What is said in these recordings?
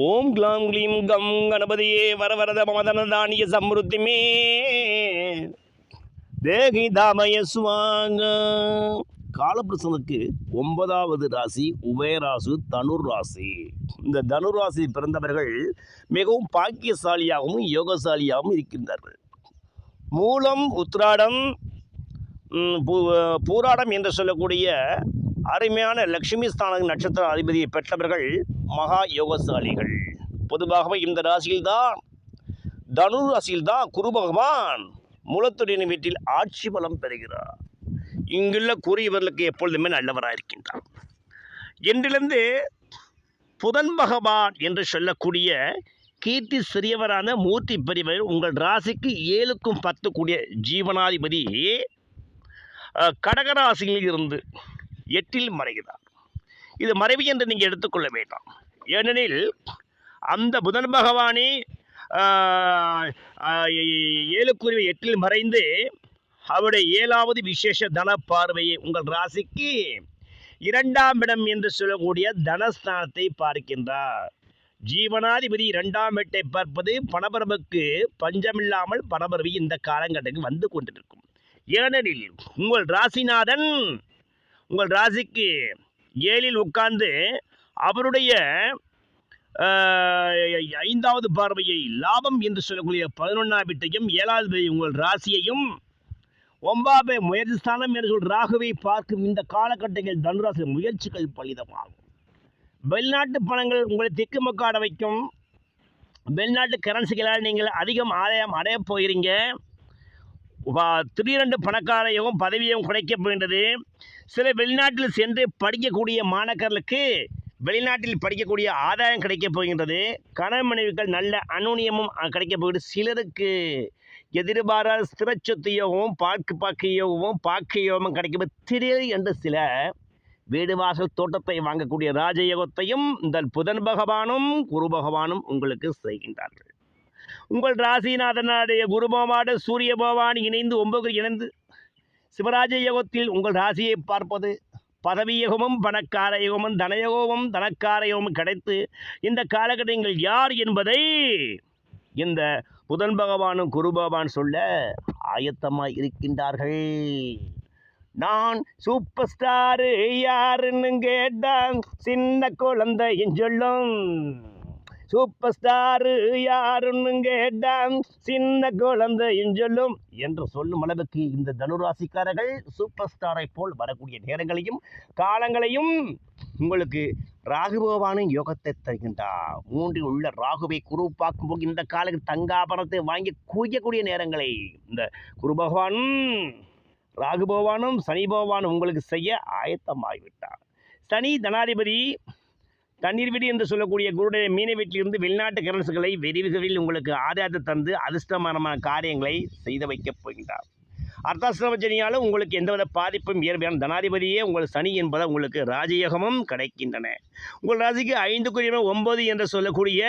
ஓம் க்ளாம் க்ளீம் கம் கணபதியே வரவரத மமதன தானிய சம்ருத்திமே தேகி தாமய சுவாங்க. காலபிரசனுக்கு ஒன்பதாவது ராசி உபயராசு தனுர் ராசி இந்த தனுர் ராசி பிறந்தவர்கள் மிகவும் பாக்கியசாலியாகவும் யோகசாலியாகவும் இருக்கின்றார்கள். மூலம் உத்ராடம் பூ- பூராடம் என்று சொல்லக்கூடிய அருமையான லட்சுமி ஸ்தான நட்சத்திர அதிபதியை பெற்றவர்கள் மகா யோகசாலிகள். பொதுவாகவே இந்த ராசியில்தான் தனு ராசியில்தான் குரு பகவான் மூலத்துடைய வீட்டில் ஆட்சி பலம் பெறுகிறார். இங்குள்ள கூறியவர்களுக்கு இவர்களுக்கு எப்பொழுதுமே நல்லவராக இருக்கின்றார். என்றிலிருந்து புதன் பகவான் என்று சொல்லக்கூடிய கீர்த்தி சிறியவரான மூர்த்தி பெரியவர் உங்கள் ராசிக்கு ஏழுக்கும் பத்து கூடிய ஜீவனாதிபதி கடகராசியில் இருந்து எட்டில் மறைகிறார். இது மறைவு என்று நீங்கள் எடுத்துக்கொள்ள வேண்டாம். ஏனெனில் அந்த புதன் பகவானே ஆஹ், ஏழுக்குருவி எட்டில் மறைந்து அவருடைய ஏழாவது விசேஷ தன பார்வையை உங்கள் ராசிக்கு இரண்டாம் இடம் என்று சொல்லக்கூடிய தனஸ்தானத்தை பார்க்கின்றார். ஜீவனாதிபதி இரண்டாம் வீட்டை பார்ப்பது பணபரவுக்கு பஞ்சமில்லாமல் பணபரவி இந்த காலகட்டத்தில் வந்து கொண்டிருக்கும். ஏனெனில் உங்கள் ராசிநாதன் உங்கள் ராசிக்கு ஏழில் உட்கார்ந்து அவருடைய ஐந்தாவது பார்வையை லாபம் என்று சொல்லக்கூடிய பதினொன்றாம் வீட்டையும் ஏழாவது உங்கள் ராசியையும் ஒம்பாபை முயற்சி ஸ்தானம் என்று சொல் ராகுவை பார்க்கும் இந்த காலகட்டத்தில் தனுராசி முயற்சிகள் பலிதமாகும். வெளிநாட்டு பணங்கள் உங்களை திக்குமுக்காட வைக்கும். வெளிநாட்டு கரன்சிகளால் நீங்கள் அதிகம் ஆதாயம் அடையப் போகிறீங்க. திடீரென்று பணக்காரையும் பதவியும் குறைக்க போகின்றது. சில வெளிநாட்டில் சென்று படிக்கக்கூடிய மாணக்கர்களுக்கு வெளிநாட்டில் படிக்கக்கூடிய ஆதாயம் கிடைக்கப் போகின்றது. கணவன் மனைவிகள் நல்ல அனுநியமும் கிடைக்கப் போகிறது சிலருக்கு எதிர்பாராத ஸ்திரச்சொத்து யோகமும் பாக்கு பாக்கு யோகமும் பாக்கு யோகமும் கிடைக்கும் திடீர் என்று சில வீடு வாசல் தோட்டத்தை வாங்கக்கூடிய ராஜயோகத்தையும் இந்த புதன் பகவானும் குரு பகவானும் உங்களுக்கு செய்கின்றார்கள். உங்கள் ராசிநாதனுடைய குரு பகவானோடு சூரிய பகவான் இணைந்து ஒன்பது இணைந்து சிவராஜ யோகத்தில் உங்கள் ராசியை பார்ப்பது பதவி யோகமும் பணக்கார யோகமும் தனயோகமும் தனக்கார யோகமும் கிடைத்து இந்த காலகட்டங்கள் யார் என்பதை இந்த புதன் பகவானும் குரு பகவான் சொல்ல ஆயத்தமாக இருக்கின்றார்கள். நான் சூப்பர் ஸ்டாரு யாருன்னு கேட்டான் சின்ன குழந்தையும் சொல்லும். சூப்பர் ஸ்டாரு யாருன்னு கேட்டான் சின்ன குழந்தையும் சொல்லும். என்று சொல்லும் அளவுக்கு இந்த தனுராசிக்காரர்கள் சூப்பர் ஸ்டாரை போல் வரக்கூடிய நேரங்களையும் காலங்களையும் உங்களுக்கு ராகு பகவானும் யோகத்தை தருகின்றார். மூன்றில் உள்ள ராகுவை குரு பார்க்கும்போது இந்த காலத்தில் தங்காபரணத்தை வாங்கி குவிக்கக்கூடிய நேரங்களை இந்த குரு பகவானும் ராகு பகவானும் சனி பகவானும் உங்களுக்கு செய்ய ஆயத்தமாகிவிட்டார். சனி தனாதிபதி தண்ணீர் வீடு என்று சொல்லக்கூடிய குருடைய மீன வீட்டிலிருந்து வெளிநாட்டு கரன்சுகளை விரைவுகளில் உங்களுக்கு ஆதாயத்தை தந்து அதிர்ஷ்டமான காரியங்களை செய்து வைக்கப் போகின்றார். அர்த்தாசிரமச்சனியாலும் உங்களுக்கு எந்தவித பாதிப்பும் இயற்பையான தனாதிபதியே உங்கள் சனி என்பதை உங்களுக்கு ராஜயோகமும் கிடைக்கின்றன. உங்கள் ராசிக்கு ஐந்துக்குரியவன் ஒன்பது என்று சொல்லக்கூடிய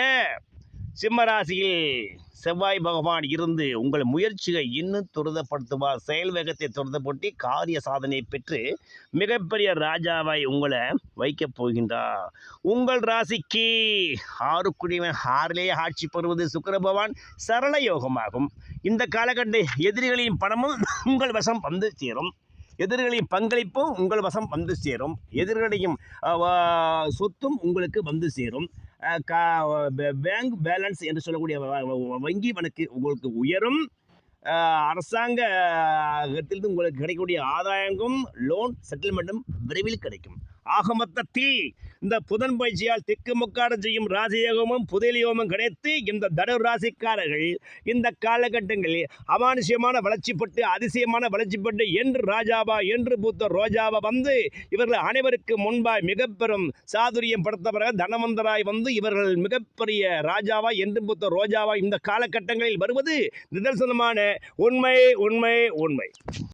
சிம்மராசியில் செவ்வாய் பகவான் இருந்து உங்கள் முயற்சியை இன்னும் துரிதப்படுத்துவார் செயல் வேகத்தை துரிதப்படுத்தி காரிய சாதனை பெற்று மிகப்பெரிய ராஜாவாய் உங்களை வைக்கப் போகின்றார். உங்கள் ராசிக்கு ஆறுக்குடிவன் ஆறிலேயே ஆட்சி பெறுவது சுக்கர பகவான் சரள யோகமாகும். இந்த காலகட்ட எதிரிகளின் பணமும் உங்கள் வசம் வந்து சேரும். எதிரிகளின் பங்களிப்பும் உங்கள் வசம் வந்து சேரும். எதிர்களையும் சொத்தும் உங்களுக்கு வந்து சேரும். பேங்க் பேலன்ஸ் என்று சொல்லக்கூடிய வங்கி கணக்கு உங்களுக்கு உயரும். அரசாங்கத்திலிருந்து உங்களுக்கு கிடைக்கக்கூடிய ஆதாயங்கும் லோன் செட்டில்மெண்ட்டும் விரைவில் கிடைக்கும். ஆக மொத்தத்தில் இந்த புதன் பயிற்சியால் திக்கு செய்யும் ராசியோகமும் புதலியோகமும் கிடைத்து இந்த தனு ராசிக்காரர்கள் இந்த காலகட்டங்களில் அமானுஷ்யமான வளர்ச்சிப்பட்டு அதிசயமான வளர்ச்சிப்பட்டு என்று ராஜாவா என்று பூத்த ரோஜாவா வந்து இவர்கள் அனைவருக்கு முன்பாய் மிக பெரும் சாதுரியம் படுத்தவர்கள் தனவந்தராய் வந்து இவர்கள் மிகப்பெரிய ராஜாவா என்று பூத்த ரோஜாவா இந்த காலகட்டங்களில் வருவது நிதர்சனமான உண்மை உண்மை உண்மை.